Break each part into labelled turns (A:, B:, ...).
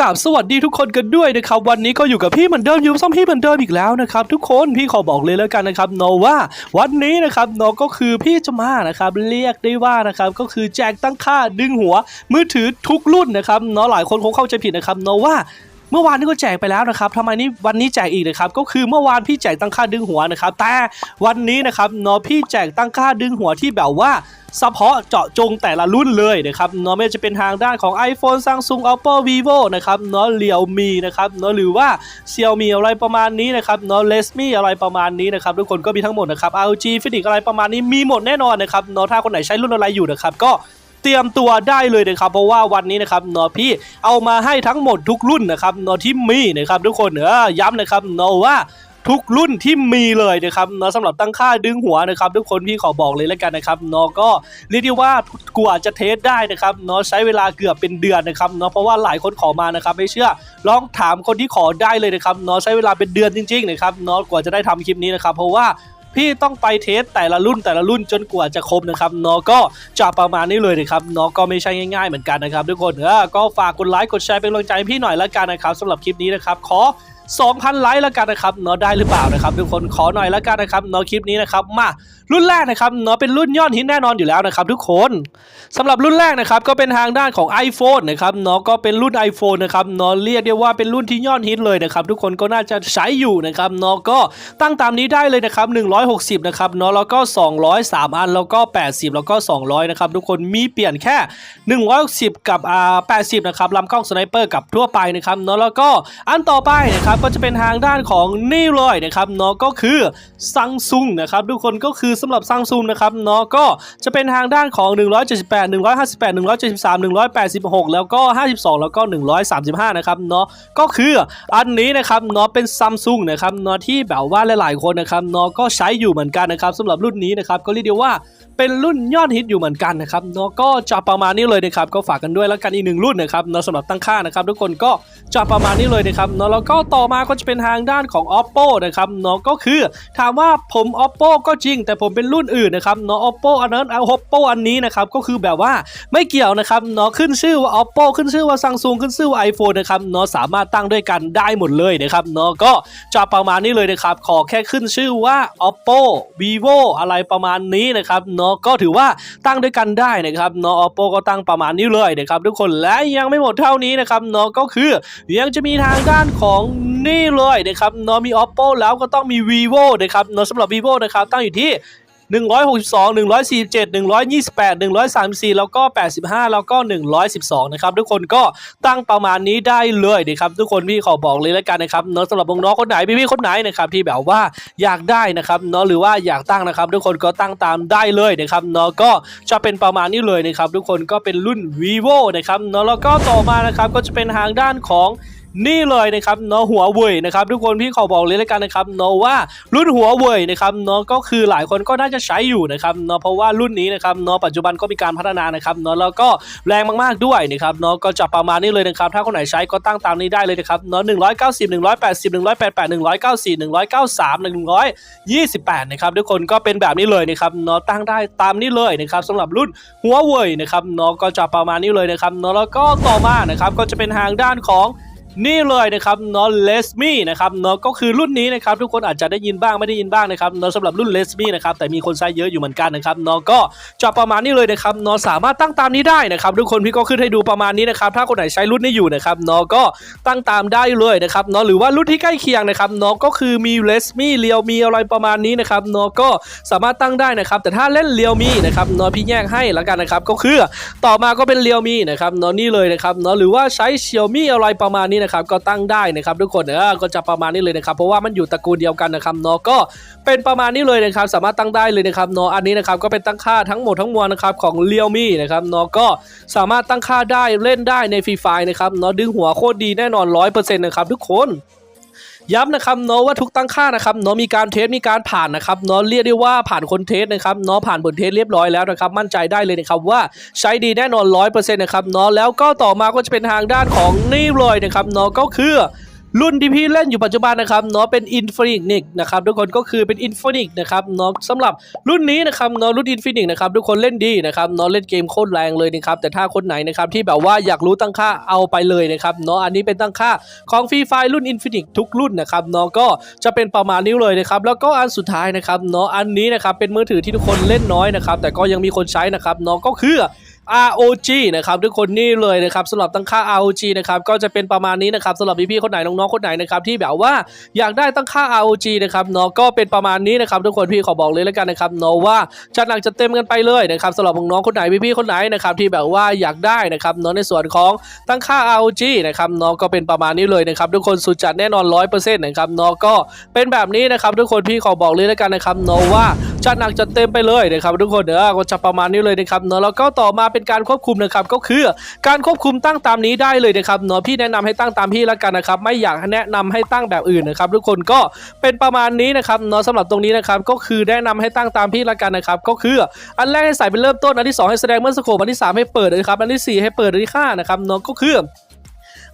A: กราบสวัสดีทุกคนกันด้วยนะครับ วันนี้ก็อยู่กับพี่เหมือนเดิมอยู่ซ้ำพี่เหมือนเดิมอีกแล้วนะครับ ทุกคนพี่ขอบอกเลยแล้วกันนะครับโนว่าวันนี้นะครับโนก็คือพี่จะมานะครับเรียกได้ว่านะครับก็คือแจกตั้งค่าดึงหัวมือถือทุกรุ่นนะครับเนาะหลายคนคงเข้าใจผิดนะครับโนว่า เมื่อวานนี้ก็แจกไปแล้วนะครับทำไมนี่วันนี้แจกอีกนะครับก็คือเมื่อวานพี่แจกตั้งค่าดึงหัวนะครับแต่วันนี้นะครับเนาะพี่แจกตั้งค่าดึงหัวที่แบบว่าเฉพาะเจาะจงแต่ละรุ่นเลยนะครับเนาะไม่ว่าจะเป็นทางด้านของ iPhone Samsung Oppo Vivo นะครับเนาะ Realme นะครับเนาะหรือว่า Xiaomi อะไรประมาณนี้นะครับเนาะ Resmi อะไรประมาณนี้นะครับทุกคนก็มีทั้งหมดนะครับ ROG Phoenix อะไรประมาณนี้มีหมดแน่นอนนะครับเนาะถ้าคนไหนใช้รุ่นอะไรอยู่นะครับก็ เตรียมตัวได้เลยนะครับเพราะว่าวันนี้นะครับเนาะพี่เอามาให้ทั้งหมดทุกรุ่นนะครับเนาะที่มีนะครับทุกคนเออย้ำนะครับเนาะว่าทุกรุ่นที่มีเลยนะครับเนาะสำหรับตั้งค่าดึงหัวนะครับทุกคนพี่ขอบอกเลยแล้วกันนะครับเนาะก็เรียกได้ว่ากว่าจะเทสได้นะครับเนาะใช้เวลาเกือบเป็นเดือนนะครับเนาะเพราะว่าหลายคนขอมานะครับไม่เชื่อลองถามคนที่ขอได้เลยนะครับเนาะใช้เวลาเป็นเดือนจริงๆนะครับเนาะกว่าจะได้ทำคลิปนี้นะครับเพราะว่า พี่ต้องไปเทสแต่ละรุ่นแต่ละรุ่นจนกว่าจะครบนะครับเนาะก็จะประมาณนี้เลยนะครับเนาะก็ไม่ใช่ง่ายๆเหมือนกันนะครับทุกคนเออก็ฝากกดไลค์กดแชร์เป็นกำลังใจพี่หน่อยละกันนะครับสำหรับคลิปนี้นะครับขอ2,000ไลค์แล้วกันนะครับเนาะได้หรือเปล่านะครับทุกคนขอหน่อยแล้วกันนะครับเนาะคลิปนี้นะครับมา รุ่นแรกนะครับเนาะเป็นรุ่นยอดฮิตแน่นอนอยู่แล้วนะครับทุกคนสำหรับรุ่นแรกนะครับก็เป็นทางด้านของ iPhone นะครับเนาะก็เป็นรุ่น iPhone นะครับเนาะเรียกได้ว่าเป็นรุ่นที่ยอดฮิตเลยนะครับทุกคนก็น่าจะใช้อยู่นะครับเนาะก็ตั้งตามนี้ได้เลยนะครับ160นะครับเนาะแล้วก็ 203 อันแล้วก็ 80 แล้วก็ 200นะครับทุกคนมีเปลี่ยนแค่160กับอ่า80นะครับลำกล้องสไนเปอร์กับทั่วไปนะครับเนาะแล้วก็อันต่อไปนะครับก็จะเป็นทางด้านของนี่เลยนะครับเนาะก็คือซังซุงนะครับทุกคนก็คือสำหรับซังซุงนะครับเนาะก็จะเป็นทางด้านของ 178 158 173 186 แล้วก็ 52 แล้วก็ 135 นะครับเนาะก็คืออันนี้นะครับเนาะเป็นซัมซุงนะครับเนาะที่แบบว่าหลายๆคนนะครับเนาะก็ใช้อยู่เหมือนกันนะครับสำหรับรุ่นนี้นะครับก็เรียกได้ว่า เป็นรุ่นยอดฮิตอยู่เหมือนกันนะครับเนาะก็จะประมาณนี้เลยนะครับก็ฝากกันด้วยแล้วกันอีกหนึ่งรุ่นนะครับเนาะสำหรับตั้งค่านะครับ ทุกคนก็จะประมาณนี้เลยนะครับเนาะแล้วก็ต่อมาก็จะเป็นทางด้านของ oppo นะครับเนาะก็คือถามว่าผม oppo ก็จริง แต่ผมเป็นรุ่นอื่นนะครับเนาะ oppo อันนั้นเอา oppo อันนี้นะครับก็คือแบบว่าไม่เกี่ยวนะครับเนาะขึ้นชื่อว่า oppo ขึ้นชื่อว่า samsung ขึ้นชื่อว่า iphone นะครับเนาะสามารถตั้งด้วยกันได้หมดเลยนะครับเนาะก็จะประมาณนี้เลยนะครับขอแค่ขึ้นชื่อว่า oppo vivo อะไรประมาณนี้นะครับเนาะก็ถือว่าตั้งด้วยกันได้นะครับเนาะ oppo ก็ตั้งประมาณนี้เลยนะครับทุกคนและยังไม่หมดเท่านี้นะครับเนาะก็คือยังจะมีทางด้านของนี่เลยนะครับเนาะมี oppo แล้วก็ต้องมี vivo นะครับเนาะสำหรับ vivo นะครับตั้งอยู่ที่ 162 147 128 134 แล้วก็ 85 แล้วก็ 112 นะครับ ทุกคนก็ตั้งประมาณนี้ได้เลยนะครับทุกคนพี่ขอบอกเลยแล้วกันนะครับเนาะสำหรับน้องๆคนไหนพี่ๆคนไหนนะครับที่แบบว่าอยากได้นะครับเนาะหรือว่าอยากตั้งนะครับ ทุกคนก็ตั้งตามได้เลยนะครับเนาะก็จะเป็นประมาณนี้เลยนะครับทุกคนก็เป็นรุ่น vivo นะครับเนาะแล้วก็ต่อมานะครับก็จะเป็นทางด้านของ นี่เลยนะครับเนาะหัวเว่ยนะครับทุกคนพี่ขอบอกเลยแล้วกันนะครับเนาะว่ารุ่นหัวเว่ยนะครับเนาะก็คือหลายคนก็น่าจะใช้อยู่นะครับเนาะเพราะว่ารุ่นนี้นะครับเนาะปัจจุบันก็มีการพัฒนานะครับเนาะแล้วก็แรงมากๆด้วยนะครับเนาะก็จะประมาณนี้เลยนะครับถ้าคนไหนใช้ก็ตั้งตามนี้ได้เลยนะครับเนาะ190 180 188 194 193 128นะครับทุกคนก็เป็นแบบนี้เลยนะครับเนาะตั้งได้ตามนี้เลยนะครับสำหรับรุ่นหัวเว่ยนะครับเนาะก็จะประมาณนี้เลยนะครับเนาะแล้วก็ต่อมานะครับก็จะเป็นทางด้านของ นี่เลยนะครับเนาะเลสมี่นะครับเนาะก็คือรุ่นนี้นะครับทุกคนอาจจะได้ยินบ้างไม่ได้ยินบ้างนะครับเนาะสำหรับรุ่นเลสมี่นะครับแต่มีคนใช้เยอะอยู่เหมือนกันนะครับเนาะก็จะประมาณนี้เลยนะครับเนาะสามารถตั้งตามนี้ได้นะครับทุกคนพี่ก็ขึ้นให้ดูประมาณนี้นะครับถ้าคนไหนใช้รุ่นนี้อยู่นะครับเนาะก็ตั้งตามได้เลยนะครับเนาะหรือว่ารุ่นที่ใกล้เคียงนะครับเนาะก็คือมีเลสมี่เรียวมีอะไรประมาณนี้นะครับเนาะก็สามารถตั้งได้นะครับแต่ถ้าเล่นเรียวมีนะครับเนาะพี่แยกให้แล้วกันนะครับก็คือต่อมาก็เป็นเรียวมีนะครับเนาะนี่เลยนะครับเนาะหรือว่าใช้เชียวมีอะไรประมาณนี้นะครับก็ตั้งได้นะครับทุกคนเออก็จะประมาณนี้เลยนะครับเพราะว่ามันอยู่ตระกูลเดียวกันนะครับเนาะก็เป็นประมาณนี้เลยนะครับสามารถตั้งได้เลยนะครับเนาะอันนี้นะครับก็เป็นตั้งค่าทั้งหมดทั้งมวลนะครับของเลียวมี่นะครับเนาะก็สามารถตั้งค่าได้เล่นได้ในฟรีไฟนะครับเนาะดึงหัวโคตรดีแน่นอน100%นะครับทุกคน ย้ำนะครับเนาะว่าทุกตั้งค่านะครับเนาะมีการเทสมีการผ่านนะครับเนาะเรียกได้ว่าผ่านคนเทสนะครับเนาะผ่านบนเทสเรียบร้อยแล้วนะครับมั่นใจได้เลยนะครับว่าใช้ดีแน่นอนร้อยเปอร์เซ็นต์นะครับเนาะแล้วก็ต่อมาก็จะเป็นทางด้านของนี่เลยนะครับเนาะก็คือ รุ่นที่พี่เล่นอยู่ปัจจุบันนะครับเนาะเป็น Infinix นะครับทุกคนก็คือเป็น Infinix นะครับเนาะสำหรับรุ่นนี้นะครับเนาะรุ่น Infinix นะครับทุกคนเล่นดีนะครับเนาะเล่นเกมโคตรแรงเลยนะครับแต่ถ้าคนไหนนะครับที่แบบว่าอยากรู้ตั้งค่าเอาไปเลยนะครับเนาะอันนี้เป็นตั้งค่าของฟรีไฟรุ่น Infinix ทุกรุ่นนะครับเนาะก็จะเป็นประมาณนี้เลยนะครับแล้วก็อันสุดท้ายนะครับเนาะอันนี้นะครับเป็นมือถือที่ทุกคนเล่นน้อยนะครับแต่ก็ยังมีคนใช้นะครับเนาะก็คือ ROG นะครับทุกคนนี่เลยนะครับสำหรับตั้งค่า ROG นะครับก็จะเป็นประมาณนี้นะครับสำหรับพี่ๆคนไหนน้องๆคนไหนนะครับที่แบบว่าอยากได้ตั้งค่า ROG นะครับเนาะก็เป็นประมาณนี้นะครับทุกคนพี่ขอบอกเลยแล้วกันนะครับเนาะว่าจัดหนักจัดเต็มกันไปเลยนะครับสำหรับน้องๆคนไหนพี่ๆคนไหนนะครับที่แบบว่าอยากได้นะครับเนาะในส่วนของตั้งค่า ROG นะครับเนาะก็เป็นประมาณนี้เลยนะครับทุกคนสุดจัดแน่นอน100%นะครับเนาะก็เป็นแบบนี้นะครับทุกคนพี่ขอบอกเลยแล้วกันนะครับเนาะว่า จัดหนักจัดเต็มไปเลยนะครับทุกคนเดี๋ยวก็จะประมาณนี้เลยนะครับเนาะแล้วก็ต่อมาเป็นการควบคุมนะครับก็คือการควบคุมตั้งตามนี้ได้เลยนะครับเนาะพี่แนะนำให้ตั้งตามพี่แล้วกันนะครับไม่อยากแนะนำให้ตั้งแบบอื่นนะครับทุกคนก็เป็นประมาณนี้นะครับเนาะสำหรับตรงนี้นะครับก็คือแนะนำให้ตั้งตามพี่แล้วกันนะครับก็คืออันแรกให้ใส่เป็นเริ่มต้นอันที่สองให้แสดงเมื่อสโคปอันที่สามให้เปิดนะครับอันที่สี่ให้เปิดอันที่ห้านะครับเนาะก็คือ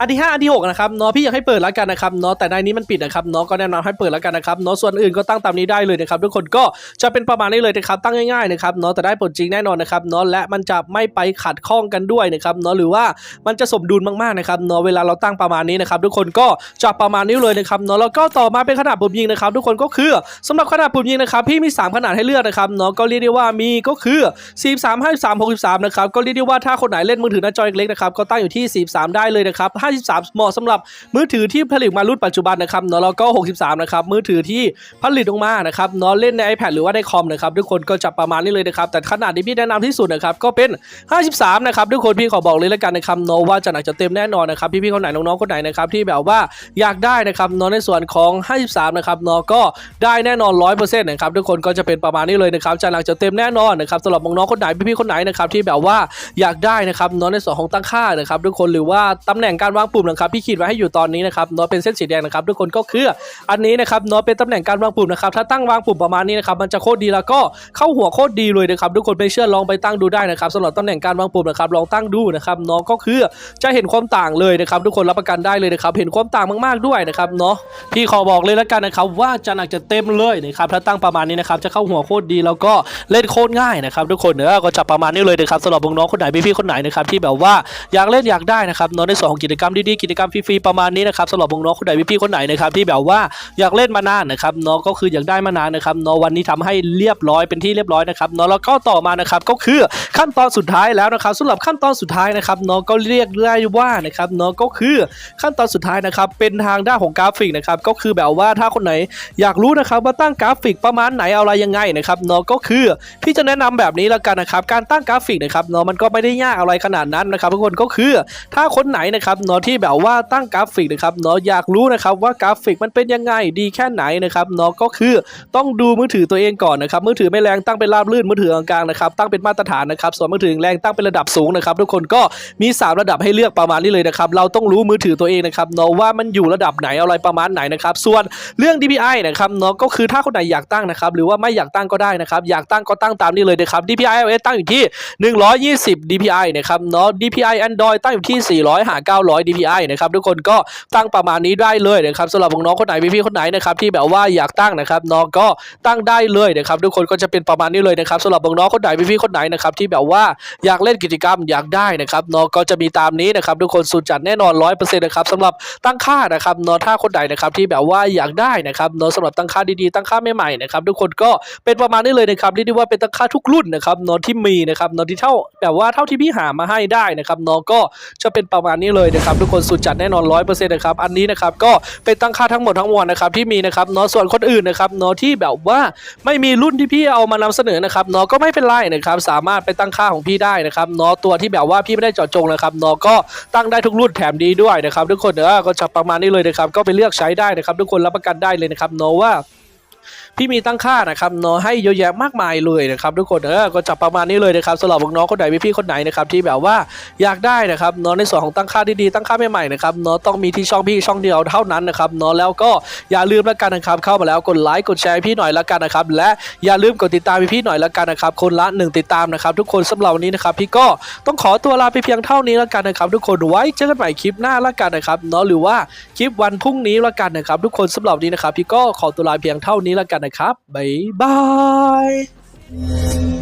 A: อันที่ 5 อันที่ 6 นะครับเนาะพี่อยากให้เปิดแล้วกันนะครับเนาะแต่ในนี้มันปิดนะครับเนาะก็แนะนำให้เปิดแล้วกันนะครับเนาะส่วนอื่นก็ตั้งตามนี้ได้เลยนะครับทุกคนก็จะเป็นประมาณนี้เลยนะครับตั้งง่ายๆนะครับเนาะแต่ได้ผลจริงแน่นอนนะครับเนาะและมันจะไม่ไปขัดข้องกันด้วยนะครับเนาะหรือว่ามันจะสมดุลมากๆนะครับเนาะเวลาเราตั้งประมาณนี้นะครับทุกคนก็จะประมาณนี้เลยนะครับเนาะแล้วก็ต่อมาเป็นขนาดปุ่มยิงนะครับทุกคนก็คือสำหรับขนาดปุ่มยิงนะครับพี่มี 3 ขนาดให้เลือกนะครับเนาะก็เรียกได้ว่ามีก็คือ43 53 63นะครับก็เรียกได้ว่าถ้าคนไหนเล่นมือถือหน้าจอเล็กๆนะครับก็ตั้งอยู่ที่43ได้เลยนะครับ53 เหมาะสำหรับมือถือที่ผลิตมารุ่นปัจจุบันนะครับเนาะแล้วก็ 63 นะครับมือถือที่ผลิตออกมานะครับเนาะเล่นใน iPad หรือว่าในคอมนะครับทุกคนก็จะประมาณนี้เลยนะครับแต่ขนาดที่พี่แนะนำที่สุดนะครับก็เป็น 53 นะครับทุกคนพี่ขอบอกเลยแล้วกันนะครับเนาะว่าจะหนักจะเต็มแน่นอนนะครับพี่ๆคนไหนน้องๆคนไหนนะครับที่แบบว่าอยากได้นะครับเนาะในส่วนของ 53 นะครับเนาะก็ได้แน่นอน 100%นะครับทุกคนก็จะเป็นประมาณนี้เลยนะครับจะหนักจะเต็มแน่นอนนะครับสำหรับน้องๆคนไหนพี่ๆคนไหนนะครับที่แบบว่าอยากได้นะครับเนาะในส่วนของตั้งค่านะครับทุกคนหรือว่าตำแหน่งการวางปุ่มนะครับพี่ขีดไว้ให้อยู่ตอนนี้นะครับเนาะเป็นเส้นสีแดงนะครับทุกคนก็คืออันนี้นะครับเนาะเป็นตำแหน่งการวางปุ่มนะครับถ้าตั้งวางปุ่มประมาณนี้นะครับมันจะโคตรดีแล้วก็เข้าหัวโคตรดีเลยนะครับทุกคนไม่เชื่อลองไปตั้งดูได้นะครับสำหรับตำแหน่งการวางปุ่มนะครับลองตั้งดูนะครับเนาะก็คือจะเห็นความต่างเลยนะครับทุกคนรับประกันได้เลยนะครับเห็นความต่างมากๆด้วยนะครับเนาะพี่ขอบอกเลยแล้วกันนะครับว่าจะหนักจะเต็มเลยนะครับถ้าตั้งประมาณนี้นะครับจะเข้าหัวโคตรดีแล้วก็เล่นโคตรง่ายนะครับทุกคนเนอะก็จะประมาณนี้เลยนะครับสำหรับน้องคนไหนพี่ๆคนไหนนะครับที่แบบว่าอยากเล่นอยากได้นะครับเนาะในส่วนของกิจกรรมดีๆกิจกรรมฟรีๆประมาณนี้นะครับสำหรับน้องคนไหนพี่ๆคนไหนนะครับที่แบบว่าอยากเล่นมานานนะครับเนาะก็คืออยากได้มานานนะครับเนาะวันนี้ทำให้เรียบร้อยเป็นที่เรียบร้อยนะครับเนาะแล้วก็ต่อมานะครับก็คือขั้นตอนสุดท้ายแล้วนะครับสำหรับขั้นตอนสุดท้ายนะครับเนาะก็เรียกได้ว่านะครับเนาะก็คือขั้นตอนสุดท้ายนะครับเป็นทางด้านของกราฟิกนะครับก็คือแบบว่าถ้าคนไหนอยากรู้นะครับว่าตั้งกราฟิกประมาณไหนอะไรยังไงนะครับเนาะก็คือพี่จะแนะนำแบบนี้แล้วกันนะครับการตั้งกราฟิกนะครับเนาะมันก็ไม่ได้ยากอะไรขนาดนั้นนะครับทุกคนก็คือถ้าคนไหนนะครับเนาะที่แบบว่าตั้งกราฟิกนะครับเนาะอยากรู้นะครับว่ากราฟิกมันเป็นยังไงดีแค่ไหนนะครับเนาะก็คือต้องดูมือถือตัวเองก่อนนะครับมือถือไม่แรงตั้งเป็นราบลื่นมือถือกลางๆนะครับตั้งเป็นมาตรฐานนะครับส่วนมือถือแรงตั้งเป็นระดับสูงนะครับทุกคนก็มีสามระดับให้เลือกประมาณนี้เลยนะครับเราต้องรู้มือถือตัวเองนะครับเนาะว่ามันอยู่ระดับไหนอะไรประมาณไหนนะครับส่วนเรื่อง DPI นะครับเนาะก็คือถ้าคนไหนอยากตั้งนะครับหรือว่าไม่อยากตั้งก็ได้นะครับอยากตั้งก็ตั้งตามนี้เลยนะครับ DPI iOS ตั้งอยู่ที่ 120 DPI นะครับเนาะ DPI Android ตั้งอยู่ที่400หา900 DPI นะครับทุกคนก็ตั้งประมาณนี้ได้เลยนะครับสำหรับน้องคนไหนพี่ๆคนไหนนะครับที่แบบว่าอยากตั้งนะครับเนาะก็ตั้งได้เลยนะครับทุกคนก็จะเป็นประมาณนี้เลยนะครับสำหรับน้องคนไหนพี่ๆคนไหนนะครับที่แบบว่าอยากเล่นกิจกรรมอยากได้นะครับเนาะก็จะมีตามนี้นะครับทุกคนสุดจัดแน่นอน100%นะครับสำหรับตั้งค่านะครับเนาะถ้าคนไหนนะครับที่แบบว่าอยากได้นะครับเนาะสำหรับตั้งค่าดีๆตั้งค่าใหม่ๆนะครับทุกคนก็เป็นประมาณนี้เลยนะครับเรียกได้ว่าเป็นตั้งค่าทุกรุ่นนะครับเนาะที่มีนะครับเนาะที่เท่าแบบว่าเท่าที่พี่หามาให้ได้นะครับเนาะก็จะเป็นประมาณนี้เลยนะครับทุกคนสุดจัดแน่นอน100%นต์นะครับอันนี้นะครับก็เป็นตั้งค่าทั้งหมดทั้งมวลนะครับที่มีนะครับเนาะส่วนคนอื่นนะครับเนาะที่แบบว่าไม่มีรุ่นที่พี่เอามานำเสนอนะครับเนาะก็ไม่เป็นไรนะครับสามารถไปตั้งค่าของพี่ได้นะครับเนาะตัวที่แบบว่าพี่ไม่ได้เจาะจงนะครับเนาะก็ตั้งได้ทุกรุ่นแถมดีด้วยนะครับทุกคนเนอะก็จะประมาณนี้เลยนะครับก็ไปเลือกใช้ได้นะครับทุกคนรับประกันได้เลยนะครับเนาะว่า พี่มีตั้งค่านะครับเนาะให้เยอะแยะมากมายเลยนะครับทุกคนเออก็จับประมาณนี้เลยนะครับสำหรับน้องคนไหนพี่ๆคนไหนนะครับที่แบบว่าอยากได้นะครับเนาะในส่วนของตั้งค่าดีๆตั้งค่าใหม่ๆนะครับเนาะต้องมีที่ช่องพี่ช่องเดียวเท่านั้นนะครับเนาะแล้วก็อย่าลืมล้วกันนะครับเข้ามาแล้วกดไลค์กดแชร์พี่หน่อยล้วกันนะครับและอย่าลืมกดติดตามพี่หน่อยล้วกันนะครับคนละหนึ่งติดตามนะครับทุกคนสำหรับวันนี้นะครับพี่ก็ต้องขอตัวลาไปเพียงเท่านี้ล้วกันนะครับทุกคนไว้เจอกันใหม่คลิปหน้าล้วกันนะครับเนาะหรือว่าคลิปวันพรุ่งนี้ล้วกันนะครับทุกคนสำหรับนี้นะครับพี่ก็ขอตัวลาเพียงเท่านี้ล้วกันนะครับ บ๊ายบาย